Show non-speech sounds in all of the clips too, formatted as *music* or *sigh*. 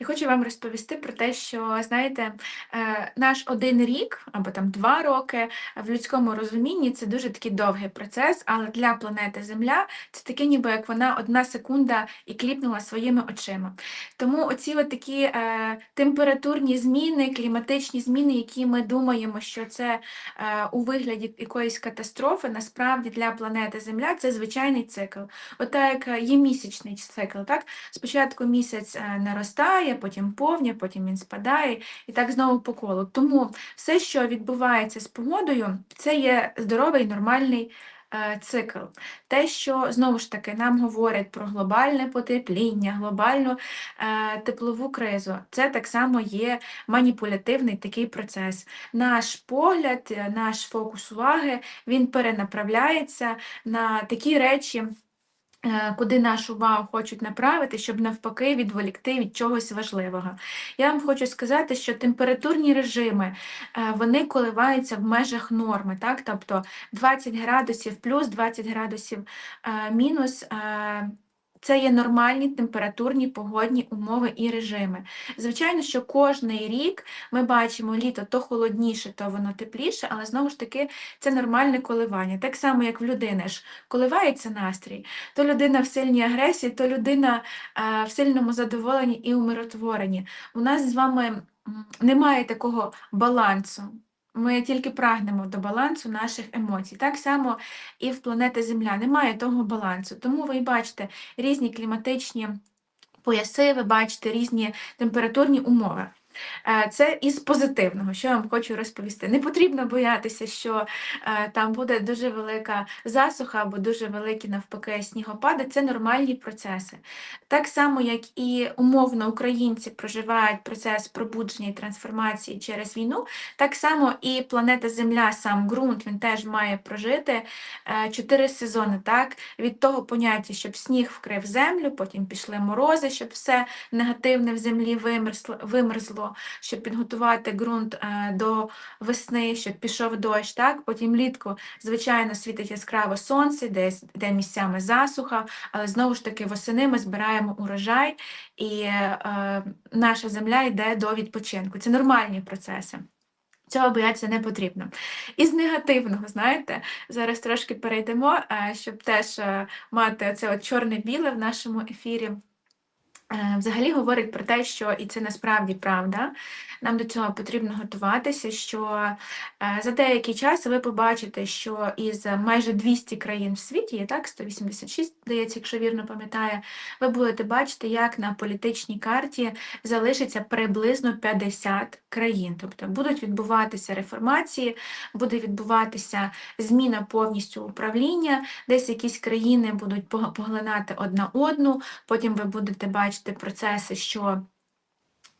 Я хочу вам розповісти про те, що знаєте, е, наш один рік або там два роки в людському розумінні це дуже такий довгий процес, але для планети Земля це таке, ніби як вона одна секунда і кліпнула своїми очима. Тому оці от такі е, температурні зміни, кліматичні зміни, які ми думаємо, що це е, у вигляді якоїсь катастрофи, насправді для планети Земля це звичайний цикл. Ота як є місячний цикл. так? Спочатку місяць е, наростає, потім повня, потім він спадає, і так знову по колу. Тому все, що відбувається з погодою, це є здоровий нормальний е, цикл. Те, що знову ж таки нам говорять про глобальне потепління, глобальну е, теплову кризу, це так само є маніпулятивний такий процес. Наш погляд, наш фокус уваги він перенаправляється на такі речі. Е, куди нашу увагу хочуть направити, щоб навпаки відволікти від чогось важливого. Я вам хочу сказати, що температурні режими е, вони коливаються в межах норми, так? тобто 20 градусів плюс 20 градусів е, мінус це є нормальні температурні погодні умови і режими. Звичайно, що кожний рік ми бачимо літо то холодніше, то воно тепліше, але знову ж таки це нормальне коливання. Так само, як в людини ж коливається настрій, то людина в сильній агресії, то людина в сильному задоволенні і умиротворенні. У нас з вами немає такого балансу. Ми тільки прагнемо до балансу наших емоцій. Так само і в планети Земля немає того балансу. Тому ви бачите різні кліматичні пояси, ви бачите різні температурні умови. Е, це із позитивного, що я вам хочу розповісти. Не потрібно боятися, що е, там буде дуже велика засуха або дуже великі, навпаки, снігопади. Це нормальні процеси. Так само, як і умовно українці проживають процес пробудження і трансформації через війну, так само і планета Земля, сам ґрунт, він теж має прожити е, чотири сезони. так? Від того поняття, щоб сніг вкрив землю, потім пішли морози, щоб все негативне в землі вимерзло щоб підготувати ґрунт е, до весни, щоб пішов дощ. Так? Потім влітку, звичайно, світить яскраво сонце, десь де місцями засуха, але знову ж таки восени ми збираємо урожай, і е, наша земля йде до відпочинку. Це нормальні процеси. Цього боятися не потрібно. Із негативного, знаєте, зараз трошки перейдемо, е, щоб теж мати це чорне-біле в нашому ефірі. Е, взагалі говорить про те, що і це насправді правда. Нам до цього потрібно готуватися. Що е, за деякий час ви побачите, що із майже 200 країн в світі, є так, 186, здається, якщо вірно пам'ятаю, ви будете бачити, як на політичній карті залишиться приблизно 50 країн. Тобто будуть відбуватися реформації, буде відбуватися зміна повністю управління, десь якісь країни будуть поглинати одна одну, потім ви будете бачити бачити процеси, що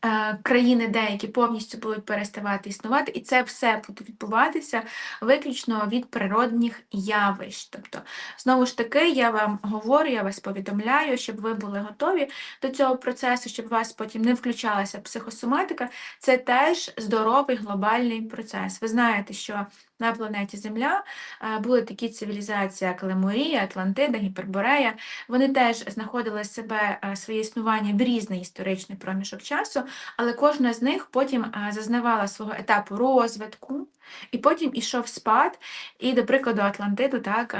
Е, країни деякі повністю будуть переставати існувати, і це все буде відбуватися виключно від природних явищ. Тобто, знову ж таки, я вам говорю, я вас повідомляю, щоб ви були готові до цього процесу, щоб у вас потім не включалася психосоматика. Це теж здоровий глобальний процес. Ви знаєте, що на планеті Земля е, були такі цивілізації, як Лемурія, Атлантида, Гіперборея. Вони теж знаходили себе е, своє існування в різний історичний проміжок часу але кожна з них потім е, зазнавала свого етапу розвитку, і потім ішов спад, і, до прикладу, Атлантиду так.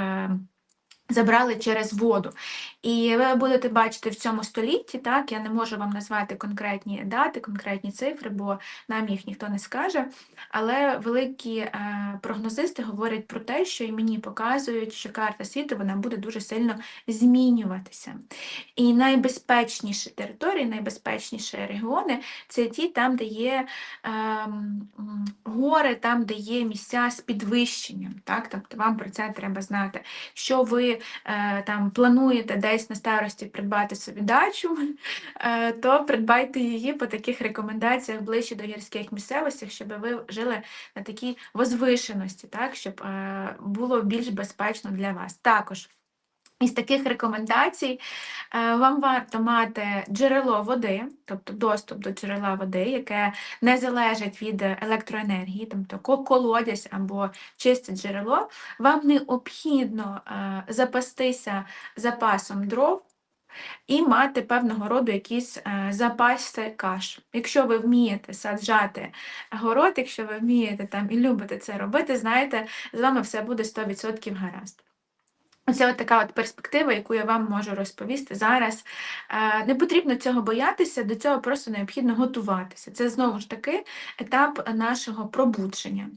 Забрали через воду. І ви будете бачити в цьому столітті, так, я не можу вам назвати конкретні дати, конкретні цифри, бо нам їх ніхто не скаже. Але великі е, прогнозисти говорять про те, що і мені показують, що карта світу вона буде дуже сильно змінюватися. І найбезпечніші території, найбезпечніші регіони це ті, там, де є е, гори, там, де є місця з підвищенням. Так? Тобто вам про це треба знати. Що ви е, там плануєте десь на старості придбати собі дачу, *laughs* е, то придбайте її по таких рекомендаціях ближче до гірських місцевостей, щоб ви жили на такій возвишеності, так, щоб е, було більш безпечно для вас. Також. Із таких рекомендацій е, вам варто мати джерело води, тобто доступ до джерела води, яке не залежить від електроенергії, тобто колодязь або чисте джерело, вам необхідно е, запастися запасом дров. і мати певного роду якісь е, запаси каш. Якщо ви вмієте саджати город, якщо ви вмієте там і любите це робити, знаєте, з вами все буде 100% гаразд. Оце от така от перспектива, яку я вам можу розповісти зараз. Е, Не потрібно цього боятися, до цього просто необхідно готуватися. Це знову ж таки етап нашого пробудження.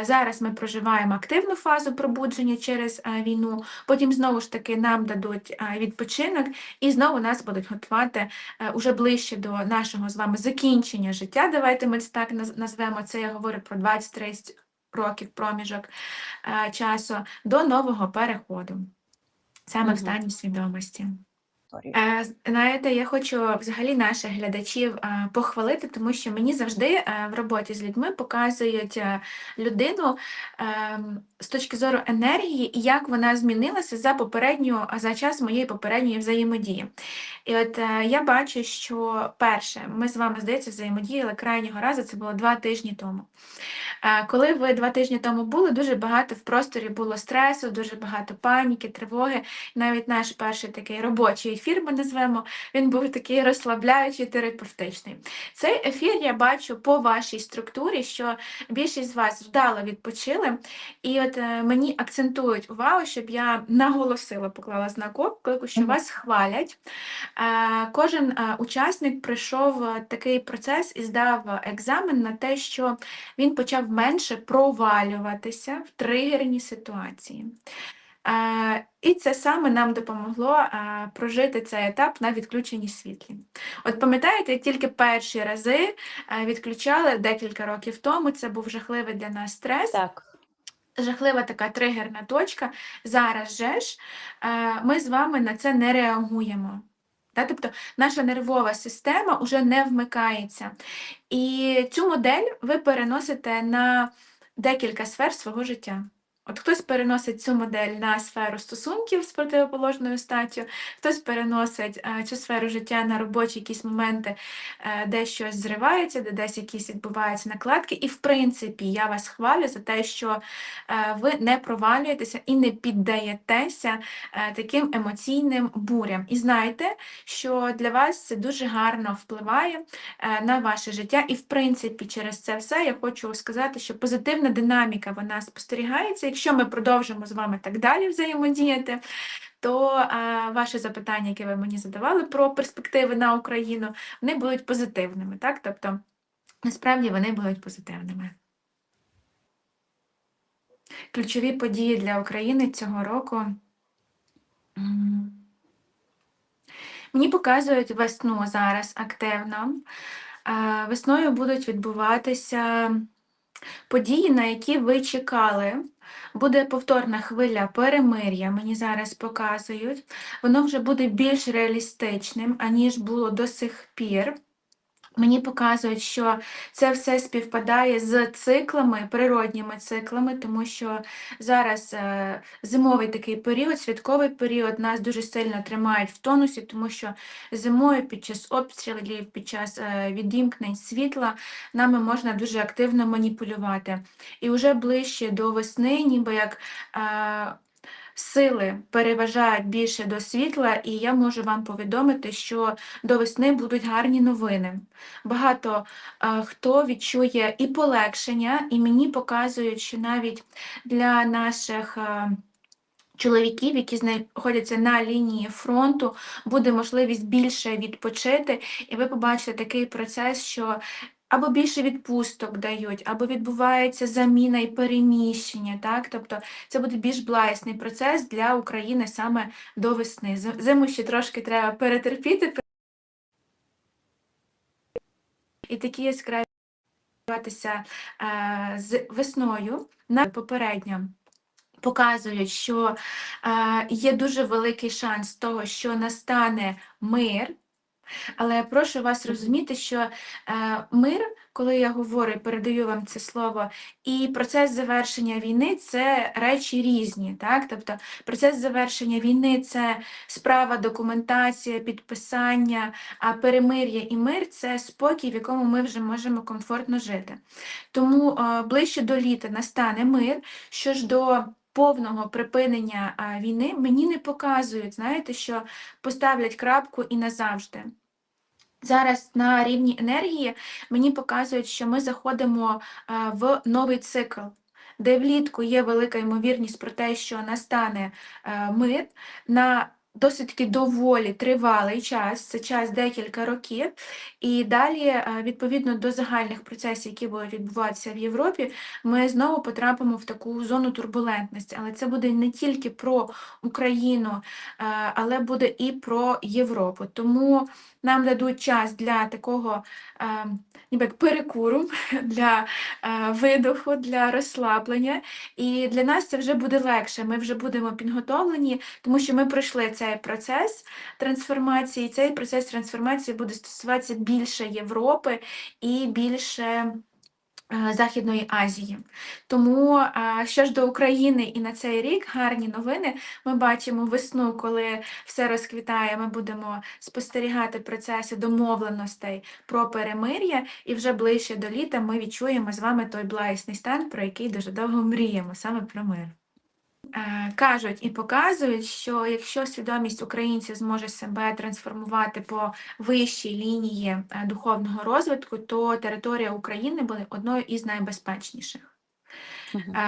Е, Зараз ми проживаємо активну фазу пробудження через е, війну, потім знову ж таки нам дадуть відпочинок, і знову нас будуть готувати уже ближче до нашого з вами закінчення життя. Давайте ми це так назвемо це. Я говорю про 20-30 років проміжок е, часу до нового переходу, саме Мгм. в стані свідомості. Е, Знаєте, я хочу взагалі наших глядачів е, похвалити, тому що мені завжди е, в роботі з людьми показують е, людину ем, з точки зору енергії і як вона змінилася за попередню, за час моєї попередньої взаємодії. І от е, я бачу, що перше, ми з вами, здається, взаємодіяли крайнього разу, це було два тижні тому. Коли ви два тижні тому були, дуже багато в просторі було стресу, дуже багато паніки, тривоги. Навіть наш перший такий робочий ефір, ми назвемо, він був такий розслабляючий, терапевтичний. Цей ефір я бачу по вашій структурі, що більшість з вас вдало відпочили, і от е, мені акцентують увагу, щоб я наголосила, поклала знак оклику, що вас хвалять. Кожен е, учасник пройшов е, такий процес і здав екзамен на те, що він почав менше провалюватися в тригерні ситуації. Е, І це саме нам допомогло е, прожити цей етап на відключенні світлі. От пам'ятаєте, як тільки перші рази е, відключали декілька років тому, це був жахливий для нас стрес Так. жахлива така тригерна точка. Зараз же ж ми з вами на це не реагуємо. Та? Тобто наша нервова система вже не вмикається. І цю модель ви переносите на декілька сфер свого життя. От хтось переносить цю модель на сферу стосунків з противоположною статтю, хтось переносить е, цю сферу життя на робочі якісь моменти, е, де щось зривається, де десь якісь відбуваються накладки. І, в принципі, я вас хвалю за те, що е, ви не провалюєтеся і не піддаєтеся таким емоційним бурям. І знайте, що для вас це дуже гарно впливає на ваше життя. І, в принципі, через це все я хочу сказати, що позитивна динаміка вона спостерігається. Якщо ми продовжимо з вами так далі взаємодіяти, то е, ваші запитання, які ви мені задавали про перспективи на Україну, вони будуть позитивними. Так? Тобто, насправді вони будуть позитивними. Ключові події для України цього року. Мені показують весну зараз активно. Е, Весною будуть відбуватися події, на які ви чекали. Буде повторна хвиля перемир'я, мені зараз показують. Воно вже буде більш реалістичним, аніж було до сих пір. Мені показують, що це все співпадає з циклами, природніми циклами, тому що зараз е, зимовий такий період, святковий період нас дуже сильно тримають в тонусі, тому що зимою під час обстрілів, під час е, відімкнень світла нами можна дуже активно маніпулювати. І вже ближче до весни, ніби як. Сили переважають більше до світла, і я можу вам повідомити, що до весни будуть гарні новини. Багато е, хто відчує і полегшення, і мені показують, що навіть для наших. е, Чоловіків, які знаходяться на лінії фронту, буде можливість більше відпочити, і ви побачите такий процес, що або більше відпусток дають, або відбувається заміна і переміщення. Так? Тобто це буде більш благісний процес для України саме до весни. Зиму ще трошки треба перетерпіти. І такі яскраві е, з весною на попередньо. Показують, що е, є дуже великий шанс того, що настане мир, але я прошу вас розуміти, що е, мир, коли я говорю передаю вам це слово, і процес завершення війни це речі різні. Так? Тобто процес завершення війни це справа, документація, підписання, а перемир'я і мир це спокій, в якому ми вже можемо комфортно жити. Тому е, ближче до літа настане мир, що ж до повного припинення війни мені не показують, знаєте, що поставлять крапку і назавжди. Зараз на рівні енергії мені показують, що ми заходимо в новий цикл, де влітку є велика ймовірність про те, що настане мир на досить таки доволі тривалий час, це час декілька років. І далі, е, відповідно до загальних процесів, які будуть відбуватися в Європі, ми знову потрапимо в таку зону турбулентності. Але це буде не тільки про Україну, е, але буде і про Європу. Тому нам дадуть час для такого е, ніби як перекуру, *laughs* для е, видоху, для розслаблення. І для нас це вже буде легше. Ми вже будемо підготовлені, тому що ми пройшли цей процес трансформації. і Цей процес трансформації буде стосуватися більше Європи і більше. Е, Західної Азії. Тому, що ж до України і на цей рік гарні новини. Ми бачимо весну, коли все розквітає, ми будемо спостерігати процеси домовленостей про перемир'я, і вже ближче до літа ми відчуємо з вами той благісний стан, про який дуже довго мріємо, саме про мир. Е, Кажуть і показують, що якщо свідомість українців зможе себе трансформувати по вищій лінії е, духовного розвитку, то територія України буде одною із найбезпечніших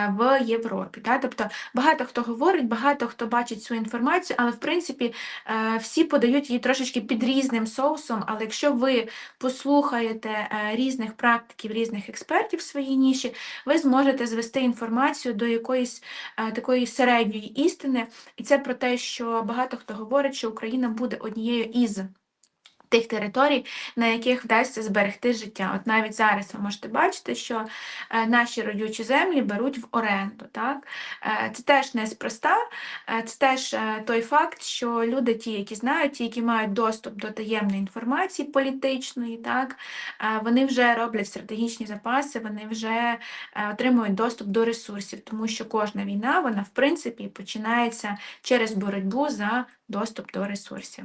в Європі. Та? Тобто багато хто говорить, багато хто бачить цю інформацію, але в принципі е, всі подають її трошечки під різним соусом. Але якщо ви послухаєте е, різних практиків, різних експертів в своїй ніші, ви зможете звести інформацію до якоїсь е, такої середньої істини. І це про те, що багато хто говорить, що Україна буде однією із. Тих територій, на яких вдасться зберегти життя. От навіть зараз ви можете бачити, що е, наші родючі землі беруть в оренду. Так? Е, Це теж неспроста, е, це теж той факт, що люди, ті, які знають, ті, які мають доступ до таємної інформації політичної, так? вони вже роблять стратегічні запаси, вони вже отримують доступ до ресурсів, тому що кожна війна, вона в принципі починається через боротьбу за доступ до ресурсів.